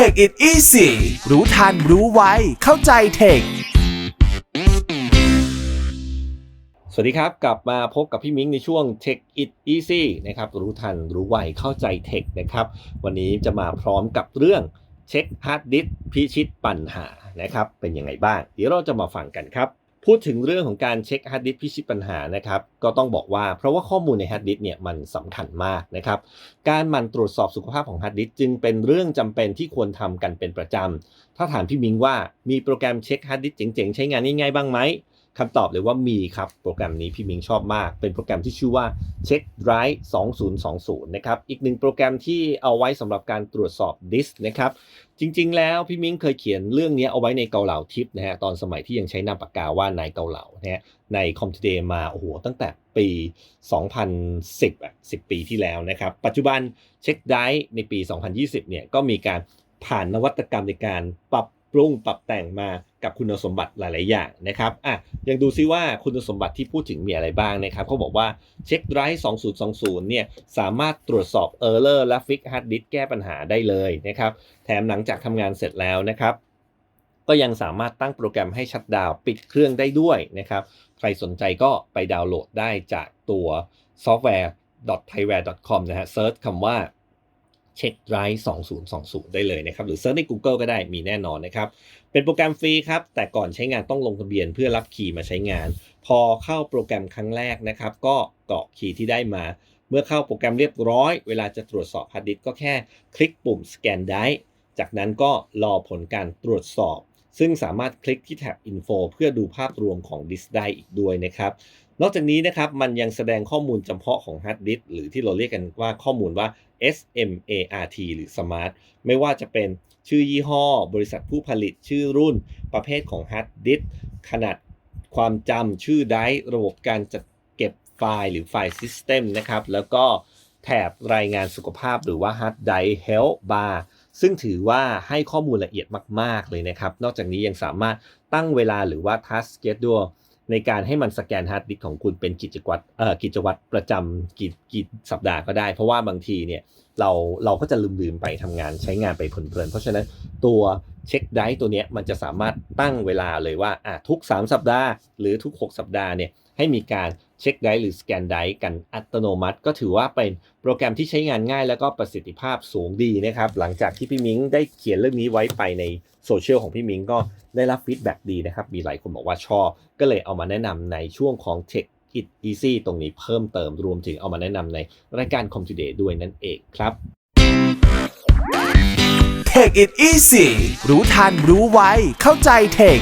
Take it easy รู้ทันรู้ไวเข้าใจเทค สวัสดีครับ กลับมาพบกับพี่มิ้งในช่วง Tech It Easy นะครับ รู้ทันรู้ไวเข้าใจเทคนะครับ วันนี้จะมาพร้อมกับเรื่องเช็คฮาร์ดดิสพิชิตปัญหานะครับ เป็นยังไงบ้าง เดี๋ยวเราจะมาฟังกันครับ พูดถึงเรื่องของการเช็คฮาร์ดดิสพิชิตปัญหานะครับ ก็ต้องบอกว่าเพราะว่าข้อมูลในฮาร์ดดิสเนี่ยมันสำคัญมากนะครับ การมันตรวจสอบสุขภาพของฮาร์ดดิสจึงเป็นเรื่องจำเป็นที่ควรทำกันเป็นประจำถ้าถามพี่มิงว่ามีโปรแกรมเช็คฮาร์ดดิสเจ๋งๆ ใช้งานง่ายๆบ้างไหม คำตอบเลยว่ามีครับ โปรแกรมนี้พี่มิงชอบมาก เป็นโปรแกรมที่ชื่อว่า Check Drive 2020 นะครับ อีกหนึ่งโปรแกรมที่เอาไว้สำหรับการตรวจสอบดิสนะครับ จริงๆ แล้วพี่มิงเคยเขียนเรื่องนี้เอาไว้ในเกาเหลาทิปนะฮะ ตอนสมัยที่ยังใช้นามปากกาว่านายเกาเหลานะฮะ ในคอม t ูเดย์มา โอ้โห ตั้งแต่ปี 2010อะ10 ปีที่แล้วนะครับ ปัจจุบัน Check Drive ในปี 2020 เนี่ย ก็มีการผ่านนวัตกรรมในการปรับ ปรุงปรับแต่งมากับคุณสมบัติหลาย ๆ อย่างนะครับอะยังดูซิว่าคุณสมบัติที่พูดถึงมีอะไรบ้างนะครับเขาบอกว่า Check Drive 2020 เนี่ยสามารถตรวจสอบ Error และ Fix Hard Disk แก้ปัญหาได้เลยนะครับ แถมหลังจากทำงานเสร็จแล้วนะครับก็ยังสามารถตั้งโปรแกรมให้ชัดดาวปิดเครื่องได้ด้วยนะครับ ใครสนใจก็ไปดาวน์โหลดได้จากตัว software.thaiware.com นะฮะเซิร์ชคำว่า Check Drive 2020 ได้เลยนะครับ หรือเซิร์ชใน Google ก็ได้มีแน่นอนนะครับ เป็นโปรแกรมฟรีครับ แต่ก่อนใช้งานต้องลงทะเบียนเพื่อรับคีย์มาใช้งาน พอเข้าโปรแกรมครั้งแรกนะครับ ก็กรอกคีย์ที่ได้มา เมื่อเข้าโปรแกรมเรียบร้อย เวลาจะตรวจสอบฮาร์ดดิสก์ก็แค่คลิกปุ่มสแกนได้จากนั้นก็รอผลการตรวจสอบ ซึ่งสามารถคลิกที่แท็บ Info เพื่อดูภาพรวมของดิสก์ได้อีกด้วยนะครับ นอกจากนี้นะครับมันยังแสดงข้อมูลเฉพาะของฮาร์ดดิสก์หรือที่เราเรียกกันว่าข้อมูลว่า SMART หรือ Smart ไม่ว่าจะเป็นชื่อยี่ห้อ บริษัทผู้ผลิตชื่อรุ่น ประเภทของฮาร์ดดิสก์ขนาดความจำชื่อไดร์ระบบการจัดเก็บไฟล์หรือไฟล์ซิสเต็มนะครับ แล้วก็แถบรายงานสุขภาพหรือว่า Hard Drive Health Bar ซึ่งถือว่าให้ข้อมูลละเอียดมาก ๆ เลยนะครับ นอกจากนี้ยังสามารถตั้งเวลาหรือว่า Task Schedule ในการให้มันสแกนฮาร์ดดิสก์ของคุณเป็นกิจวัตรเอ่อกิจวัตรประจำกิจกิจสัปดาห์ก็ได้ เพราะว่าบางทีเนี่ยเราเราก็จะลืมลืมๆไปทำงานใช้งานไปเพลินๆเพราะฉะนั้นตัว เช็คไดตัวเนี้ยมันจะสามารถตั้งเวลาเลยว่าอะทุก 3 สัปดาห์ หรือทุก 6 สัปดาห์เนี่ยให้มีการเช็คไดหรือสแกนไดกันอัตโนมัติ ก็ถือว่าเป็นโปรแกรมที่ใช้งานง่าย แล้วก็ประสิทธิภาพสูงดีนะครับ หลังจากที่พี่มิ้งได้เขียนเรื่องนี้ไว้ไปในโซเชียลของพี่มิ้งก็ได้รับฟีดแบ็กดีนะครับ มีหลายคนบอกว่าชอบ ก็เลยเอามาแนะนำในช่วงของ Tech It Easy ตรงนี้เพิ่มเติมรวมถึงเอามาแนะนำในรายการ Com Today ด้วยนั่นเองครับ Take it easy รู้ทันรู้ไว เข้าใจเทค